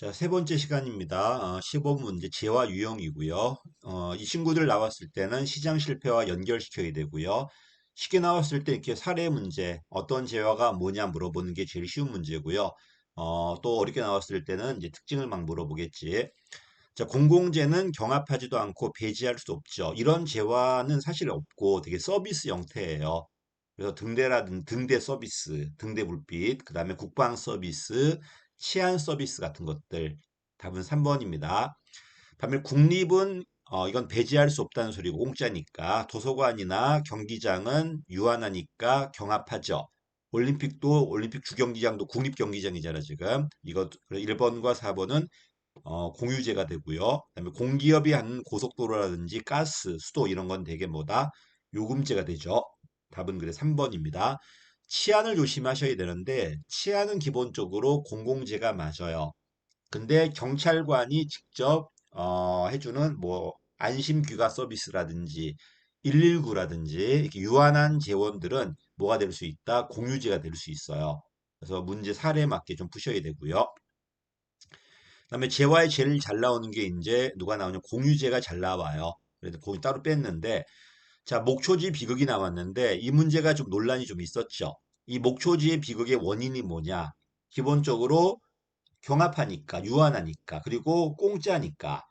자, 세 번째 시간입니다. 어, 15분 문제 재화 유형이고요. 어, 이 친구들 나왔을 때는 시장 실패와 연결시켜야 되고요. 쉽게 나왔을 때 이렇게 사례 문제, 어떤 재화가 뭐냐 물어보는 게 제일 쉬운 문제고요. 어, 또 어렵게 나왔을 때는 이제 특징을 막 물어보겠지. 자, 공공재는 경합하지도 않고 배제할 수 없죠. 이런 재화는 사실 없고 되게 서비스 형태예요. 그래서 등대라든 등대 서비스, 등대 불빛, 그 다음에 국방 서비스, 치안 서비스 같은 것들. 답은 3번입니다. 반면 국립은 어, 이건 배제할 수 없다는 소리고 공짜니까 도서관이나 경기장은 유한하니까 경합하죠. 올림픽도 올림픽 주경기장도 국립 경기장이잖아 지금. 이거 1번과 4번은 어, 공유제가 되고요. 그다음에 공기업이 하는 고속도로라든지 가스, 수도 이런 건 되게 뭐다 요금제가 되죠. 답은 그래 3번입니다. 치안을 조심하셔야 되는데 치안은 기본적으로 공공재가 맞아요. 근데 경찰관이 직접 어, 해주는 뭐 안심 귀가 서비스라든지 119라든지 이렇게 유한한 재원들은 뭐가 될 수 있다? 공유제가 될 수 있어요. 그래서 문제 사례에 맞게 좀 푸셔야 되고요. 그다음에 재화에 제일 잘 나오는 게 이제 누가 나오냐 공유제가 잘 나와요. 그래서 거기 따로 뺐는데 자 목초지 비극이 나왔는데 이 문제가 좀 논란이 좀 있었죠. 이 목초지의 비극의 원인이 뭐냐? 기본적으로 경합하니까 유한하니까 그리고 공짜니까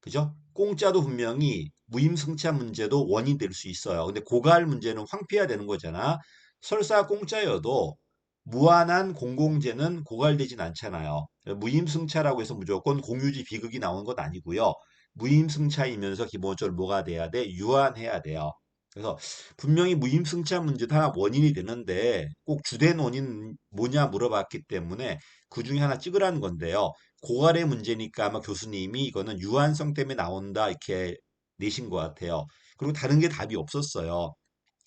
그죠? 공짜도 분명히 무임승차 문제도 원인 될 수 있어요. 근데 고갈 문제는 황폐해야 되는 거잖아. 설사 공짜여도 무한한 공공재는 고갈되진 않잖아요. 무임승차라고 해서 무조건 공유지 비극이 나오는 건 아니고요. 무임승차이면서 기본적으로 뭐가 돼야 돼? 유한해야 돼요. 그래서 분명히 무임승차 문제도 하나 원인이 되는데 꼭 주된 원인 뭐냐 물어봤기 때문에 그 중에 하나 찍으라는 건데요. 고갈의 문제니까 아마 교수님이 이거는 유한성 때문에 나온다 이렇게 내신 것 같아요. 그리고 다른 게 답이 없었어요.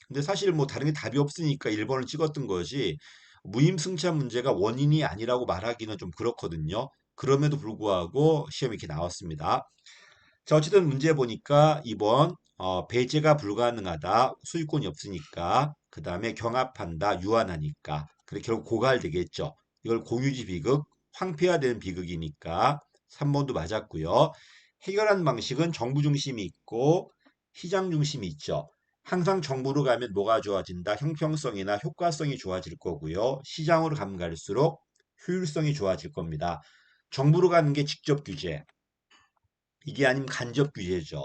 근데 사실 뭐 다른 게 답이 없으니까 1번을 찍었던 것이 무임승차 문제가 원인이 아니라고 말하기는 좀 그렇거든요. 그럼에도 불구하고 시험이 이렇게 나왔습니다. 자, 어쨌든 문제 보니까 2번 어, 배제가 불가능하다. 수익권이 없으니까. 그 다음에 경합한다. 유한하니까. 그래 결국 고갈되겠죠. 이걸 공유지 비극, 황폐화되는 비극이니까 3번도 맞았고요. 해결하는 방식은 정부 중심이 있고 시장 중심이 있죠. 항상 정부로 가면 뭐가 좋아진다? 형평성이나 효과성이 좋아질 거고요. 시장으로 가면 갈수록 효율성이 좋아질 겁니다. 정부로 가는 게 직접 규제. 이게 아니면 간접 규제죠.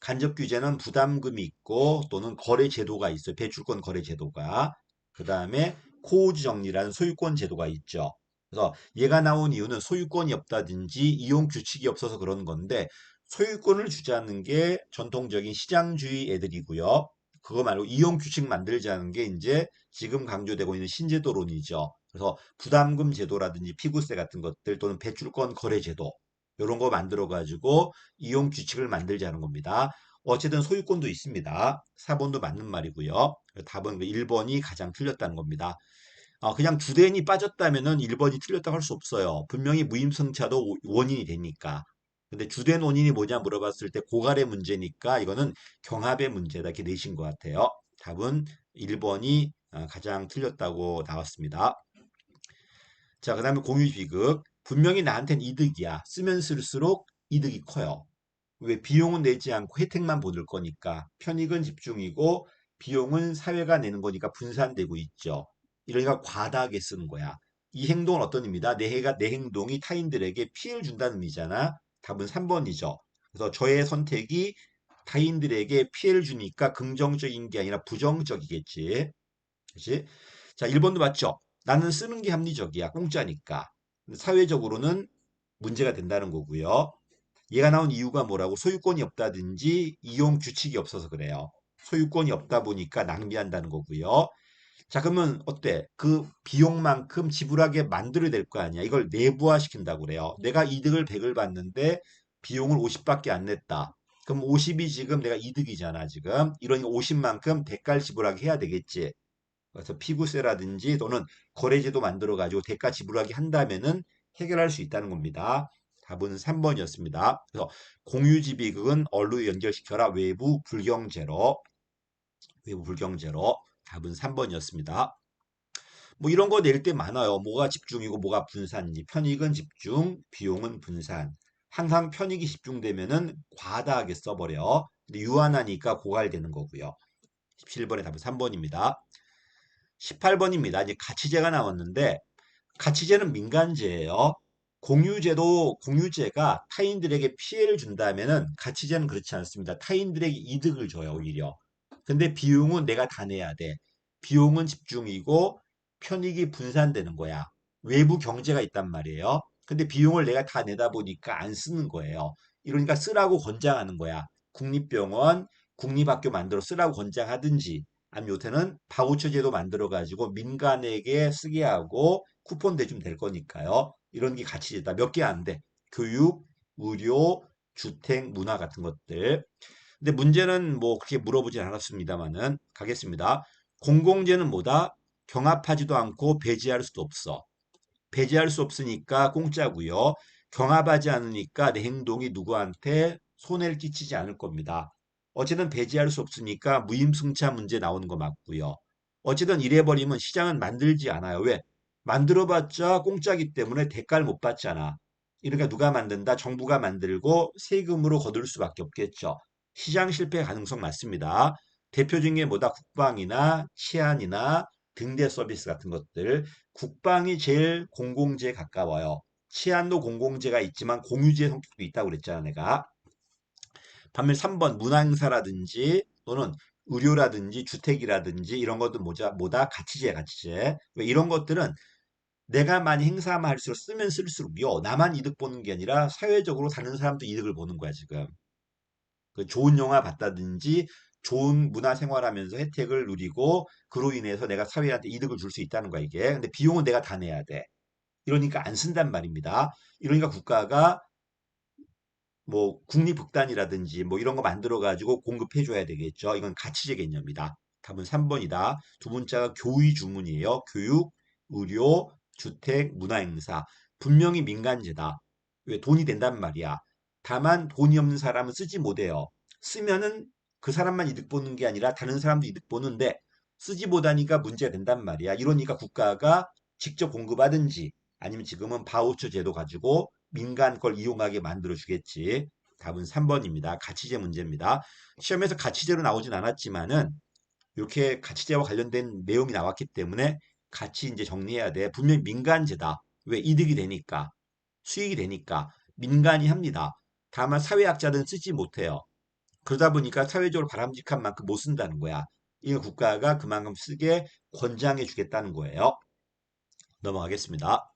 간접 규제는 부담금이 있고 또는 거래 제도가 있어요. 배출권 거래 제도가. 그 다음에 코우즈 정리라는 소유권 제도가 있죠. 그래서 얘가 나온 이유는 소유권이 없다든지 이용 규칙이 없어서 그런 건데 소유권을 주자는 게 전통적인 시장주의 애들이고요. 그거 말고 이용 규칙 만들자는 게 이제 지금 강조되고 있는 신제도론이죠. 그래서 부담금 제도라든지 피구세 같은 것들 또는 배출권 거래 제도 이런 거 만들어 가지고 이용 규칙을 만들자는 겁니다. 어쨌든 소유권도 있습니다. 4번도 맞는 말이고요. 답은 1번이 가장 틀렸다는 겁니다. 어, 그냥 주된이 빠졌다면은 1번이 틀렸다고 할 수 없어요. 분명히 무임승차도 원인이 되니까. 근데 주된 원인이 뭐냐 물어봤을 때 고갈의 문제니까 이거는 경합의 문제다 이렇게 내신 것 같아요. 답은 1번이 어, 가장 틀렸다고 나왔습니다. 자, 그 다음에 공유비극. 분명히 나한테는 이득이야. 쓰면 쓸수록 이득이 커요. 왜 비용은 내지 않고 혜택만 보낼 거니까 편익은 집중이고 비용은 사회가 내는 거니까 분산되고 있죠. 이러니까 과다하게 쓰는 거야. 이 행동은 어떤 의미다? 내, 해가, 내 행동이 타인들에게 피해를 준다는 의미잖아. 답은 3번이죠. 그래서 저의 선택이 타인들에게 피해를 주니까 긍정적인 게 아니라 부정적이겠지. 그렇지? 자, 1번도 맞죠? 나는 쓰는 게 합리적이야. 공짜니까. 사회적으로는 문제가 된다는 거고요. 얘가 나온 이유가 뭐라고? 소유권이 없다든지 이용 규칙이 없어서 그래요. 소유권이 없다 보니까 낭비한다는 거고요. 자, 그러면 어때? 그 비용만큼 지불하게 만들어야 될 거 아니야. 이걸 내부화 시킨다고 그래요. 내가 이득을 100을 받는데 비용을 50밖에 안 냈다. 그럼 50이 지금 내가 이득이잖아, 지금. 이러니까 50만큼 대가를 지불하게 해야 되겠지. 그래서 피구세라든지 또는 거래제도 만들어 가지고 대가 지불하게 한다면은 해결할 수 있다는 겁니다. 답은 3번이었습니다. 그래서 공유지 비극은 얼로 연결시켜라 외부 불경제로 외부 불경제로 답은 3번이었습니다. 뭐 이런 거 낼 때 많아요. 뭐가 집중이고 뭐가 분산인지. 편익은 집중, 비용은 분산. 항상 편익이 집중되면은 과다하게 써버려. 근데 유한하니까 고갈되는 거고요. 17번의 답은 3번입니다. 18번입니다. 이제 가치제가 나왔는데 가치제는 민간제예요. 공유제도 공유제가 타인들에게 피해를 준다면은 가치제는 그렇지 않습니다. 타인들에게 이득을 줘요, 오히려. 근데 비용은 내가 다 내야 돼. 비용은 집중이고 편익이 분산되는 거야. 외부 경제가 있단 말이에요. 근데 비용을 내가 다 내다 보니까 안 쓰는 거예요. 이러니까 쓰라고 권장하는 거야. 국립병원, 국립학교 만들어 쓰라고 권장하든지 요새는 바우처 제도 만들어 가지고 민간에게 쓰게 하고 쿠폰 대주면 될 거니까요. 이런 게 가치제다. 몇 개 안 돼. 교육, 의료, 주택, 문화 같은 것들. 근데 문제는 뭐 그렇게 물어보진 않았습니다만은 가겠습니다. 공공재는 뭐다? 경합하지도 않고 배제할 수도 없어. 배제할 수 없으니까 공짜고요. 경합하지 않으니까 내 행동이 누구한테 손해를 끼치지 않을 겁니다. 어쨌든 배제할 수 없으니까 무임승차 문제 나오는 거 맞고요. 어쨌든 이래버리면 시장은 만들지 않아요. 왜? 만들어봤자 공짜기 때문에 대가를 못 받잖아. 이러니까 누가 만든다? 정부가 만들고 세금으로 거둘 수밖에 없겠죠. 시장 실패 가능성 많습니다. 대표적인 게 뭐다? 국방이나 치안이나 등대 서비스 같은 것들. 국방이 제일 공공재에 가까워요. 치안도 공공재가 있지만 공유재 성격도 있다고 그랬잖아, 내가. 반면 3번 문화행사라든지 또는 의료라든지 주택이라든지 이런 것도 뭐자, 뭐다? 가치재, 가치재. 왜 이런 것들은 내가 많이 행사하면 할수록 쓰면 쓸수록요. 나만 이득 보는 게 아니라 사회적으로 다른 사람도 이득을 보는 거야, 지금. 그 좋은 영화 봤다든지 좋은 문화 생활하면서 혜택을 누리고 그로 인해서 내가 사회한테 이득을 줄 수 있다는 거야, 이게. 근데 비용은 내가 다 내야 돼. 이러니까 안 쓴단 말입니다. 이러니까 국가가 뭐 국립극단이라든지 뭐 이런 거 만들어 가지고 공급해 줘야 되겠죠. 이건 가치제 개념이다. 답은 3번이다. 두 번째가 교의 주문이에요. 교육, 의료, 주택, 문화행사. 분명히 민간제다. 왜 돈이 된단 말이야. 다만 돈이 없는 사람은 쓰지 못해요. 쓰면은 그 사람만 이득 보는 게 아니라 다른 사람도 이득 보는데 쓰지 못하니까 문제가 된단 말이야. 이러니까 국가가 직접 공급하든지 아니면 지금은 바우처 제도 가지고 민간 걸 이용하게 만들어 주겠지. 답은 3번입니다. 가치제 문제입니다. 시험에서 가치제로 나오진 않았지만은 이렇게 가치제와 관련된 내용이 나왔기 때문에 같이 이제 정리해야 돼. 분명히 민간제다. 왜 이득이 되니까 수익이 되니까 민간이 합니다. 다만 사회학자들은 쓰지 못해요. 그러다 보니까 사회적으로 바람직한 만큼 못 쓴다는 거야. 이거 국가가 그만큼 쓰게 권장해 주겠다는 거예요. 넘어가겠습니다.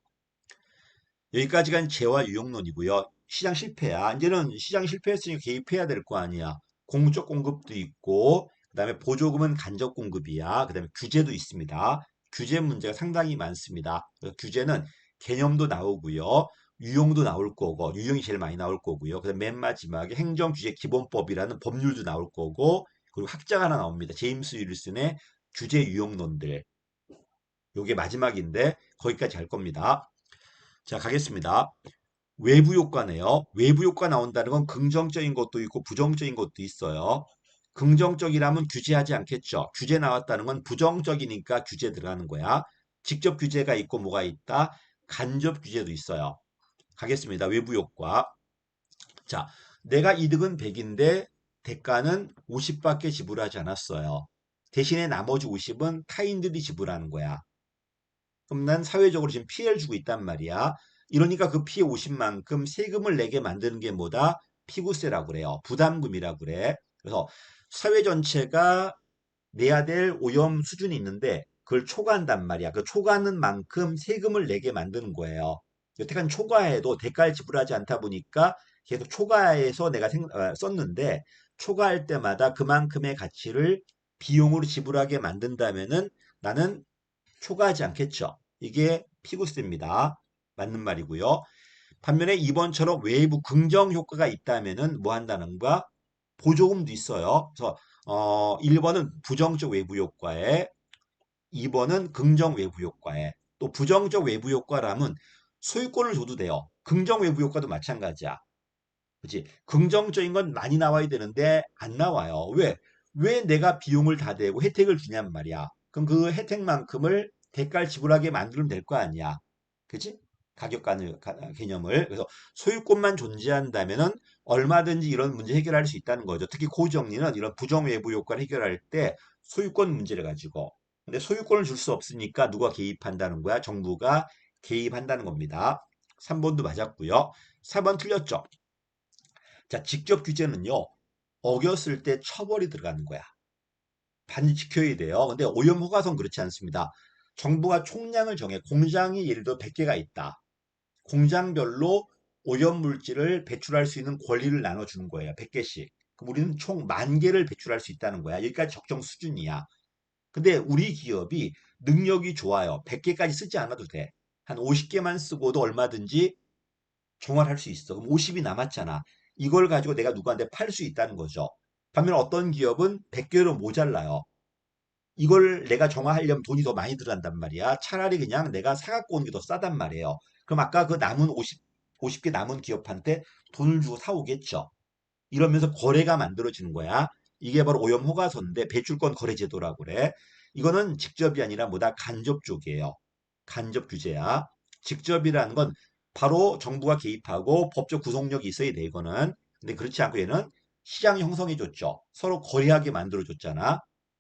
여기까지가 재화 유용론이고요. 시장 실패야. 이제는 시장 실패했으니까 개입해야 될 거 아니야. 공적 공급도 있고, 그 다음에 보조금은 간접 공급이야. 그 다음에 규제도 있습니다. 규제 문제가 상당히 많습니다. 규제는 개념도 나오고요. 유용도 나올 거고, 유용이 제일 많이 나올 거고요. 그 다음 맨 마지막에 행정규제 기본법이라는 법률도 나올 거고, 그리고 학자가 하나 나옵니다. 제임스 윌슨의 규제 유용론들. 요게 마지막인데, 거기까지 할 겁니다. 자, 가겠습니다. 외부 효과네요. 외부 효과 나온다는 건 긍정적인 것도 있고 부정적인 것도 있어요. 긍정적이라면 규제하지 않겠죠. 규제 나왔다는 건 부정적이니까 규제 들어가는 거야. 직접 규제가 있고 뭐가 있다? 간접 규제도 있어요. 가겠습니다. 외부 효과. 자, 내가 이득은 100인데 대가는 50밖에 지불하지 않았어요. 대신에 나머지 50은 타인들이 지불하는 거야. 그럼 난 사회적으로 지금 피해를 주고 있단 말이야. 이러니까 그 피해 50만큼 세금을 내게 만드는 게 뭐다? 피구세라고 그래요. 부담금이라고 그래. 그래서 사회 전체가 내야 될 오염 수준이 있는데 그걸 초과한단 말이야. 그 초과하는 만큼 세금을 내게 만드는 거예요. 여태까지 초과해도 대가를 지불하지 않다 보니까 계속 초과해서 내가 생, 어, 썼는데 초과할 때마다 그만큼의 가치를 비용으로 지불하게 만든다면은 나는 초과하지 않겠죠. 이게 피구세입니다. 맞는 말이고요. 반면에 이번처럼 외부 긍정 효과가 있다면은 뭐 한다는 가? 보조금도 있어요. 그래서 어 1번은 부정적 외부 효과에 2번은 긍정 외부 효과에 또 부정적 외부 효과라면 소유권을 줘도 돼요. 긍정 외부 효과도 마찬가지야. 그렇지? 긍정적인 건 많이 나와야 되는데 안 나와요. 왜? 왜 내가 비용을 다 대고 혜택을 주냔 말이야. 그럼 그 혜택만큼을 대가를 지불하게 만들면 될 거 아니야. 그치? 가격 간 개념을. 그래서 소유권만 존재한다면은 얼마든지 이런 문제 해결할 수 있다는 거죠. 특히 고정리는 이런 부정 외부 효과를 해결할 때 소유권 문제를 가지고. 근데 소유권을 줄 수 없으니까 누가 개입한다는 거야? 정부가 개입한다는 겁니다. 3번도 맞았고요. 4번 틀렸죠. 자, 직접 규제는요. 어겼을 때 처벌이 들어가는 거야. 반드시 지켜야 돼요. 근데 오염 허가선 그렇지 않습니다. 정부가 총량을 정해 공장이 예를 들어 100개가 있다. 공장별로 오염 물질을 배출할 수 있는 권리를 나눠주는 거예요. 100개씩. 그럼 우리는 총 만 개를 배출할 수 있다는 거야. 여기까지 적정 수준이야. 근데 우리 기업이 능력이 좋아요. 100개까지 쓰지 않아도 돼. 한 50개만 쓰고도 얼마든지 종합할 수 있어. 그럼 50이 남았잖아. 이걸 가지고 내가 누구한테 팔 수 있다는 거죠. 반면 어떤 기업은 100개로 모자라요. 이걸 내가 정화하려면 돈이 더 많이 들어간단 말이야. 차라리 그냥 내가 사갖고 오는 게 더 싸단 말이에요. 그럼 아까 그 남은 50, 50개 남은 기업한테 돈을 주고 사오겠죠. 이러면서 거래가 만들어지는 거야. 이게 바로 오염 허가서인데 배출권 거래 제도라고 그래. 이거는 직접이 아니라 뭐다 간접 쪽이에요. 간접 규제야. 직접이라는 건 바로 정부가 개입하고 법적 구속력이 있어야 돼 이거는. 근데 그렇지 않고 얘는 시장 형성해 줬죠. 서로 거래하게 만들어 줬잖아.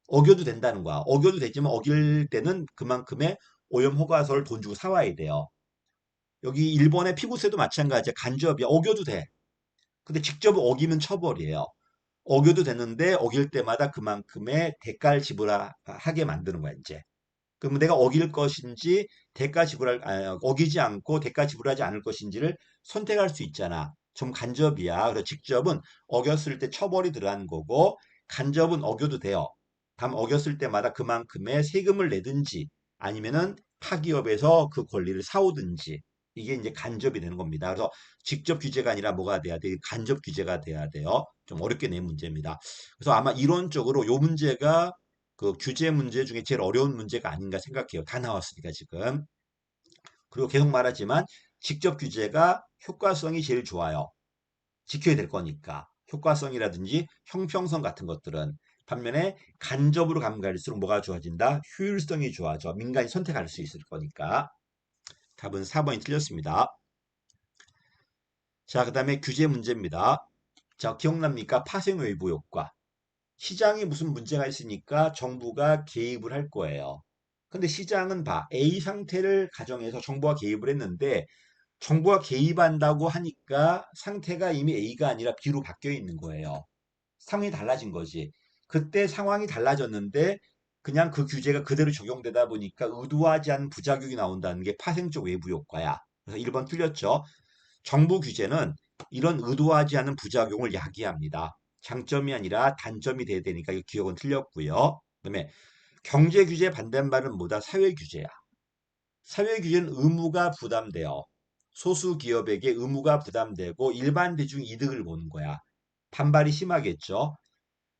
어겨도 된다는 거야. 어겨도 되지만 어길 때는 그만큼의 오염 허가서를 돈 주고 사와야 돼요. 여기 일본의 피구세도 마찬가지야. 간접이야. 어겨도 돼. 근데 직접 어기면 처벌이에요. 어겨도 되는데 어길 때마다 그만큼의 대가를 지불하게 만드는 거야, 이제. 그러면 내가 어길 것인지 대가 지불할 아, 어기지 않고 대가 지불하지 않을 것인지를 선택할 수 있잖아. 좀 간접이야. 그래서 직접은 어겼을 때 처벌이 들어간 거고 간접은 어겨도 돼요. 다음 어겼을 때마다 그만큼의 세금을 내든지 아니면은 타기업에서 그 권리를 사오든지 이게 이제 간접이 되는 겁니다. 그래서 직접 규제가 아니라 뭐가 돼야 돼? 간접 규제가 돼야 돼요. 좀 어렵게 낸 문제입니다. 그래서 아마 이론적으로 요 문제가 그 규제 문제 중에 제일 어려운 문제가 아닌가 생각해요. 다 나왔으니까 지금. 그리고 계속 말하지만 직접 규제가 효과성이 제일 좋아요. 지켜야 될 거니까. 효과성이라든지 형평성 같은 것들은 반면에 간접으로 가면 갈수록 뭐가 좋아진다? 효율성이 좋아져. 민간이 선택할 수 있을 거니까. 답은 4번이 틀렸습니다. 자, 그 다음에 규제 문제입니다. 자, 기억납니까? 파생 외부 효과. 시장에 무슨 문제가 있으니까 정부가 개입을 할 거예요. 근데 시장은 봐. A 상태를 가정해서 정부가 개입을 했는데 정부가 개입한다고 하니까 상태가 이미 A가 아니라 B로 바뀌어 있는 거예요. 상황이 달라진 거지. 그때 상황이 달라졌는데 그냥 그 규제가 그대로 적용되다 보니까 의도하지 않은 부작용이 나온다는 게 파생적 외부 효과야. 그래서 1번 틀렸죠. 정부 규제는 이런 의도하지 않은 부작용을 야기합니다. 장점이 아니라 단점이 돼야 되니까 이 기억은 틀렸고요. 그다음에 경제 규제 반대말은 뭐다? 사회 규제야. 사회 규제는 의무가 부담돼요. 소수 기업에게 의무가 부담되고 일반 대중 이득을 보는 거야. 반발이 심하겠죠.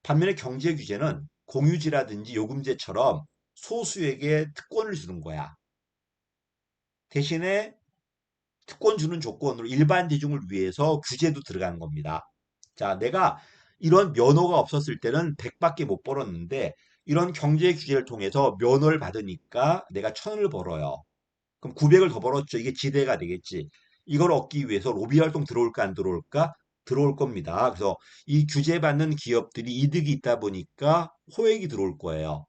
반면에 경제 규제는 공유지라든지 요금제처럼 소수에게 특권을 주는 거야. 대신에 특권 주는 조건으로 일반 대중을 위해서 규제도 들어가는 겁니다. 자, 내가 이런 면허가 없었을 때는 100밖에 못 벌었는데 이런 경제 규제를 통해서 면허를 받으니까 내가 천을 벌어요. 그럼 900을 더 벌었죠. 이게 지대가 되겠지. 이걸 얻기 위해서 로비 활동 들어올까 안 들어올까? 들어올 겁니다. 그래서 이 규제받는 기업들이 이득이 있다 보니까 호액이 들어올 거예요.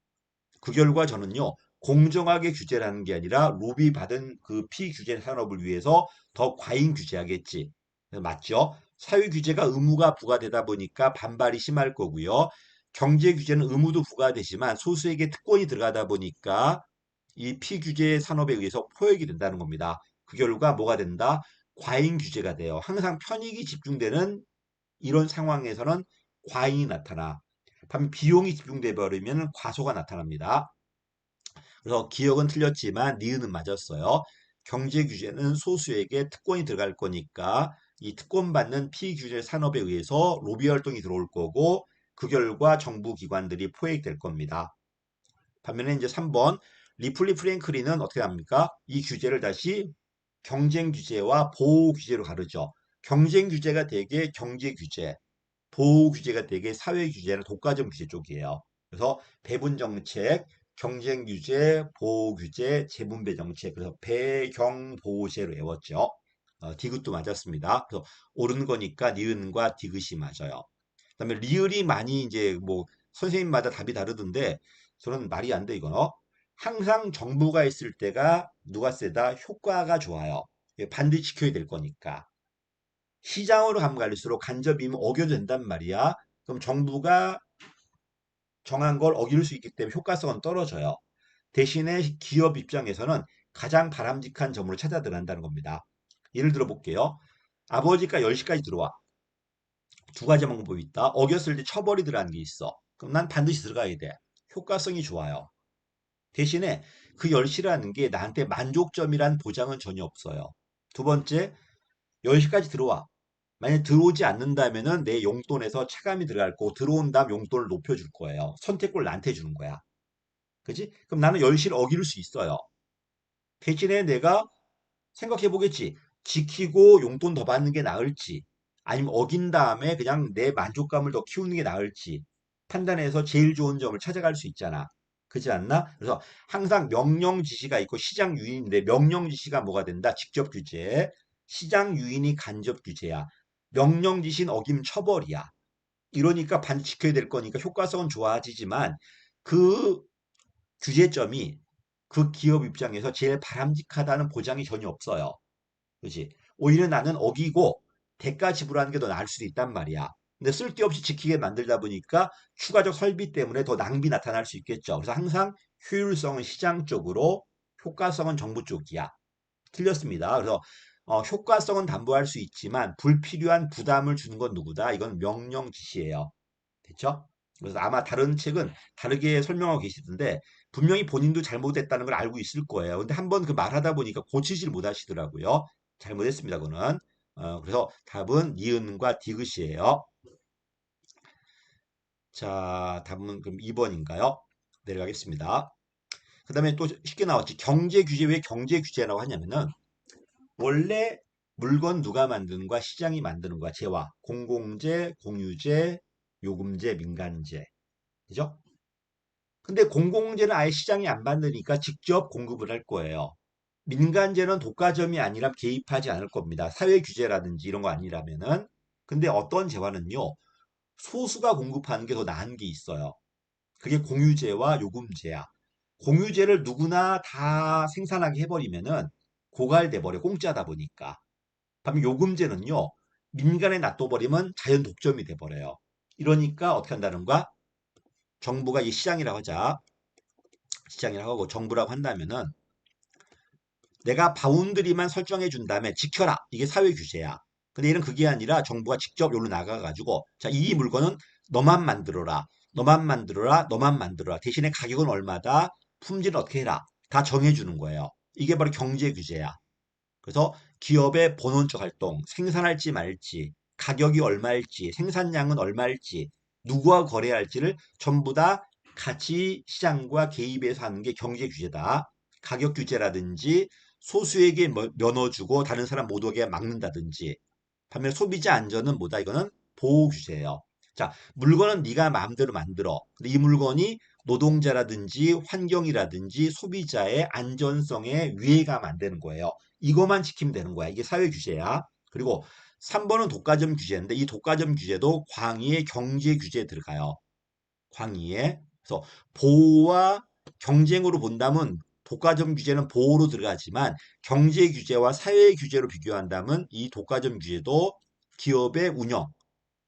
그 결과 저는요. 공정하게 규제를 하는 게 아니라 로비 받은 그 피규제 산업을 위해서 더 과잉 규제하겠지. 맞죠? 사회 규제가 의무가 부과되다 보니까 반발이 심할 거고요. 경제 규제는 의무도 부과되지만 소수에게 특권이 들어가다 보니까 이 피규제 산업에 의해서 포획이 된다는 겁니다. 그 결과 뭐가 된다? 과잉 규제가 돼요. 항상 편익이 집중되는 이런 상황에서는 과잉이 나타나. 반면 비용이 집중돼 버리면 과소가 나타납니다. 그래서 기억은 틀렸지만 니은은 맞았어요. 경제 규제는 소수에게 특권이 들어갈 거니까 이 특권 받는 피규제 산업에 의해서 로비 활동이 들어올 거고 그 결과 정부 기관들이 포획될 겁니다. 반면에 이제 3번 리플리 프랭클리는 어떻게 합니까? 이 규제를 다시 경쟁 규제와 보호 규제로 가르죠. 경쟁 규제가 되게 경제 규제, 보호 규제가 되게 사회 규제나 독과점 규제 쪽이에요. 그래서 배분 정책, 경쟁 규제, 보호 규제, 재분배 정책. 그래서 배경보호제로 외웠죠. 어, 디귿도 맞았습니다. 그래서 옳은 거니까 니은과 디귿이 맞아요. 그다음에 리을이 많이 이제 뭐 선생님마다 답이 다르던데 저는 말이 안 돼 이거. 어? 항상 정부가 있을 때가 누가 세다? 효과가 좋아요. 반드시 지켜야 될 거니까. 시장으로 가면 갈수록 간접이면 어겨도 된단 말이야. 그럼 정부가 정한 걸 어길 수 있기 때문에 효과성은 떨어져요. 대신에 기업 입장에서는 가장 바람직한 점으로 찾아 들어간다는 겁니다. 예를 들어 볼게요. 아버지가 10시까지 들어와. 두 가지 방법이 있다. 어겼을 때 처벌이 들어가는 게 있어. 그럼 난 반드시 들어가야 돼. 효과성이 좋아요. 대신에 그 10시라는 게 나한테 만족점이란 보장은 전혀 없어요. 두 번째, 10시까지 들어와. 만약 들어오지 않는다면은 내 용돈에서 차감이 들어갈 거고 들어온 다음 용돈을 높여줄 거예요. 선택권을 나한테 주는 거야. 그지? 그럼 나는 10시를 어길 수 있어요. 대신에 내가 생각해 보겠지. 지키고 용돈 더 받는 게 나을지 아니면 어긴 다음에 그냥 내 만족감을 더 키우는 게 나을지 판단해서 제일 좋은 점을 찾아갈 수 있잖아. 그렇지 않나? 그래서 항상 명령 지시가 있고 시장 유인인데 명령 지시가 뭐가 된다? 직접 규제. 시장 유인이 간접 규제야. 명령 지시는 어김 처벌이야. 이러니까 반드시 지켜야 될 거니까 효과성은 좋아지지만 그 규제점이 그 기업 입장에서 제일 바람직하다는 보장이 전혀 없어요. 그렇지? 오히려 나는 어기고 대가 지불하는 게 더 나을 수도 있단 말이야. 근데 쓸데없이 지키게 만들다 보니까 추가적 설비 때문에 더 낭비 나타날 수 있겠죠. 그래서 항상 효율성은 시장 쪽으로 효과성은 정부 쪽이야. 틀렸습니다. 그래서 어, 효과성은 담보할 수 있지만 불필요한 부담을 주는 건 누구다? 이건 명령 지시예요. 됐죠? 그래서 아마 다른 책은 다르게 설명하고 계시던데 분명히 본인도 잘못했다는 걸 알고 있을 거예요. 근데 한번 그 말하다 보니까 고치질 못하시더라고요. 잘못했습니다. 그거는. 어, 그래서 답은 니은과 디귿이에요. 자, 답은 그럼 2번인가요? 내려가겠습니다. 그 다음에 또 쉽게 나왔지. 경제 규제 왜 경제 규제라고 하냐면은 원래 물건 누가 만드는 거야? 시장이 만드는 거야. 재화. 공공재, 공유재, 요금제, 민간재. 그죠? 근데 공공재는 아예 시장이 안 만드니까 직접 공급을 할 거예요. 민간재는 독과점이 아니라 개입하지 않을 겁니다. 사회 규제라든지 이런 거 아니라면은. 근데 어떤 재화는요. 소수가 공급하는 게 더 나은 게 있어요. 그게 공유제와 요금제야. 공유제를 누구나 다 생산하게 해버리면은 고갈돼 버려 공짜다 보니까. 반면 요금제는요 민간에 놔둬버리면 자연 독점이 돼 버려요. 이러니까 어떻게 한다는 거야? 정부가 이 시장이라고 하자. 시장이라고 하고 정부라고 한다면은 내가 바운드리만 설정해 준 다음에 지켜라. 이게 사회 규제야. 근데 이런 그게 아니라 정부가 직접 여기로 나가가지고 자, 이 물건은 너만 만들어라. 너만 만들어라. 너만 만들어라. 대신에 가격은 얼마다? 품질은 어떻게 해라. 다 정해주는 거예요. 이게 바로 경제 규제야. 그래서 기업의 본원적 활동, 생산할지 말지, 가격이 얼마일지, 생산량은 얼마일지, 누구와 거래할지를 전부 다 같이 시장과 개입해서 하는 게 경제 규제다. 가격 규제라든지 소수에게 뭐 면허 주고 다른 사람 못 오게 막는다든지 반면 소비자 안전은 뭐다 이거는 보호 규제예요. 자 물건은 네가 마음대로 만들어. 근데 이 물건이 노동자라든지 환경이라든지 소비자의 안전성에 위해가 안 되는 거예요. 이것만 지키면 되는 거야. 이게 사회 규제야. 그리고 3번은 독과점 규제인데 이 독과점 규제도 광의의 경제 규제에 들어가요. 광의에. 그래서 보호와 경쟁으로 본다면 독과점 규제는 보호로 들어가지만 경제 규제와 사회 규제로 비교한다면 이 독과점 규제도 기업의 운영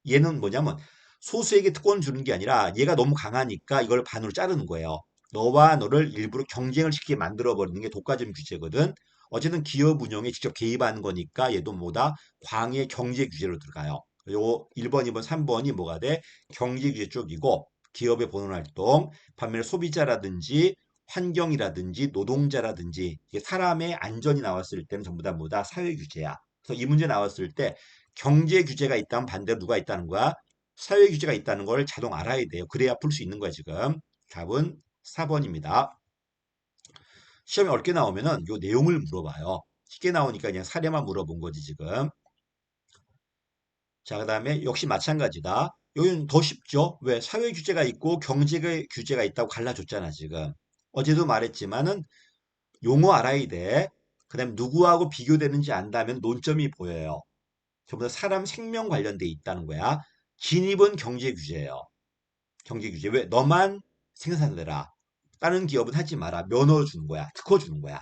얘는 뭐냐면 소수에게 특권 주는 게 아니라 얘가 너무 강하니까 이걸 반으로 자르는 거예요. 너와 너를 일부러 경쟁을 시키게 만들어 버리는 게 독과점 규제거든. 어쨌든 기업 운영에 직접 개입하는 거니까 얘도 뭐다 광의 경제 규제로 들어가요. 요 1번, 2번, 3번이 뭐가 돼? 경제 규제 쪽이고 기업의 본원 활동, 반면에 소비자라든지 환경이라든지 노동자라든지 사람의 안전이 나왔을 때는 전부 다 뭐다 사회 규제야. 그래서 이 문제 나왔을 때 경제 규제가 있다면 반대로 누가 있다는 거야? 사회 규제가 있다는 걸 자동 알아야 돼요. 그래야 풀 수 있는 거야 지금. 답은 4번입니다. 시험에 어렵게 나오면은 요 내용을 물어봐요. 쉽게 나오니까 그냥 사례만 물어본 거지 지금. 자, 그 다음에 역시 마찬가지다. 여기는 더 쉽죠? 왜? 사회 규제가 있고 경제 규제가 있다고 갈라줬잖아, 지금. 어제도 말했지만은 용어 알아야 돼. 그 다음에 누구하고 비교되는지 안다면 논점이 보여요. 전부 다 사람 생명 관련돼 있다는 거야. 진입은 경제 규제예요. 경제 규제. 왜? 너만 생산해라. 다른 기업은 하지 마라. 면허 주는 거야. 특허 주는 거야.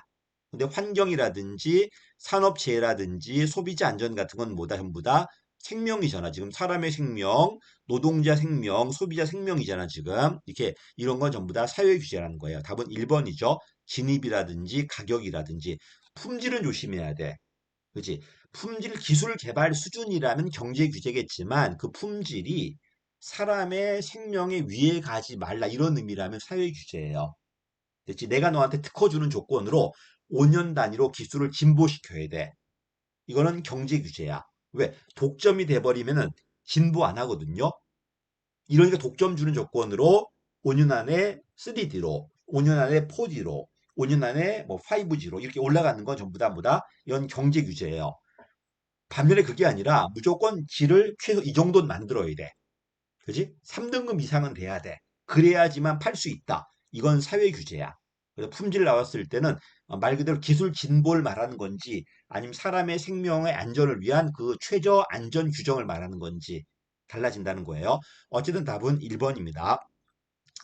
근데 환경이라든지 산업재해라든지 소비자 안전 같은 건 뭐다 전부 다 생명이잖아. 지금 사람의 생명, 노동자 생명, 소비자 생명이잖아. 지금 이렇게 이런 건 전부 다 사회 규제라는 거예요. 답은 1번이죠. 진입이라든지 가격이라든지 품질은 조심해야 돼. 그렇지? 품질 기술 개발 수준이라면 경제 규제겠지만 그 품질이 사람의 생명에 위해 가지 말라 이런 의미라면 사회 규제예요. 됐지? 내가 너한테 특허 주는 조건으로 5년 단위로 기술을 진보시켜야 돼. 이거는 경제 규제야. 왜? 독점이 돼버리면은 진보 안 하거든요. 이러니까 독점 주는 조건으로 5년 안에 3D로, 5년 안에 4D로, 5년 안에 뭐 5G로 이렇게 올라가는 건 전부 다 뭐다? 이건 경제 규제예요. 반면에 그게 아니라 무조건 질을 최소 이 정도는 만들어야 돼. 그지? 3등급 이상은 돼야 돼. 그래야지만 팔 수 있다. 이건 사회 규제야. 그래서 품질 나왔을 때는 어, 말 그대로 기술 진보를 말하는 건지 아니면 사람의 생명의 안전을 위한 그 최저 안전 규정을 말하는 건지 달라진다는 거예요. 어쨌든 답은 1번입니다.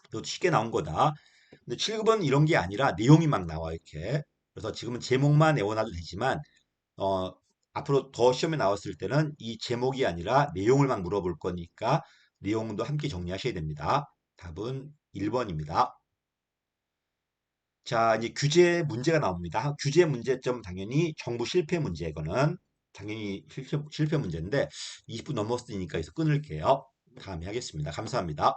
이것도 쉽게 나온 거다. 근데 7급은 이런 게 아니라 내용이 막 나와 이렇게. 그래서 지금은 제목만 외워놔도 되지만 어, 앞으로 더 시험에 나왔을 때는 이 제목이 아니라 내용을 막 물어볼 거니까 내용도 함께 정리하셔야 됩니다. 답은 1번입니다. 자, 이제 규제 문제가 나옵니다. 규제 문제점 당연히 정부 실패 문제 이거는 당연히 실패, 실패 문제인데 20분 넘었으니까 여기서 끊을게요. 다음에 하겠습니다. 감사합니다.